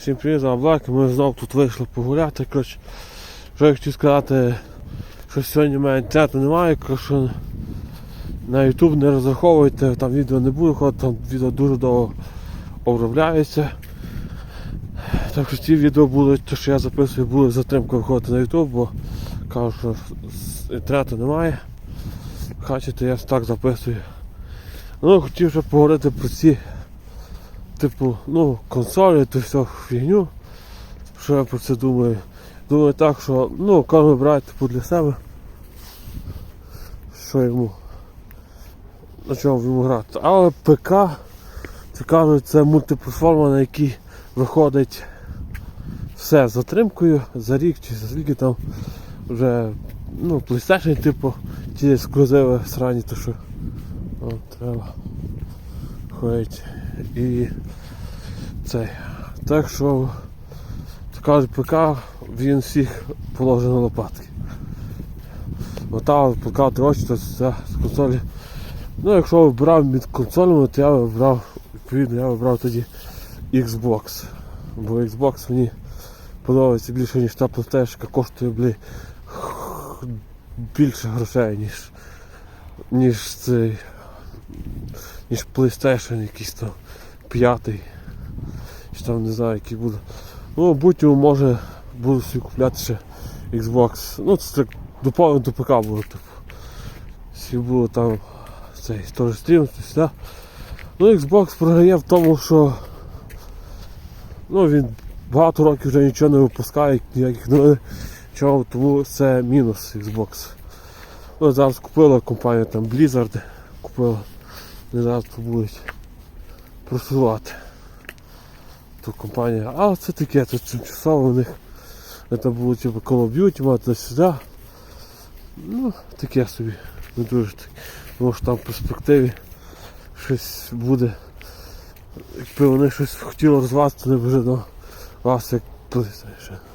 Всім привіт, Аблак. Ми знову тут вийшли погуляти. Коротше, що я хотів сказати, що сьогодні в мене інтернету немає, що на YouTube не розраховуйте, там відео не буде ходити, там відео дуже довго обробляється. Так що ці відео будуть, те, що я записую, буде з затримкою виходити на YouTube, бо кажу, що інтернету немає. Бачите, я так записую. Ну, хотів ще поговорити про ці типу, ну, консолі, ту всю фігню. Що я про це думаю? Думаю так, що ну, кожен вибирає типу, для себе. Що йому. На чому йому грати. Але ПК, це кажуть, це мультиплатформа, на якій виходить все з затримкою за рік чи за скільки там вже ну, PlayStation, типу, ті ексклюзиви срані, то що о, треба ходить. І цей. Так що, кажуть, ПК він всіх положив на лопатки. Ота очі, то це з консолі. Ну, якщо вибирав між консолями, то я вибрав, відповідно, я вибрав тоді Xbox. Бо Xbox мені подобається більше, ніж та PlayStation, коштує, блі, більше грошей, ніж, ніж цей ніж PlayStation якийсь там п'ятий. Чи там не знаю який буде. Ну, будь-йому може буду собі купляти ще Xbox. Ну це так доповнено до ПК було, типу. Всі було там цей теж стрім, то все. Ну Xbox програє в тому, що ну, він багато років вже нічого не випускає, ніяких новин, чого, тому це мінус Xbox. Ну, зараз купила компанія там Blizzard, купила. Не зараз будуть просувати ту компанію. А це таке, це тимчасово у них. Це було типу Call of Duty, мати сюди. Ну, таке собі. Не дуже так. Може там в перспективі щось буде. Якби вони щось хотіли розвивати, то не вже до вас як PlayStation.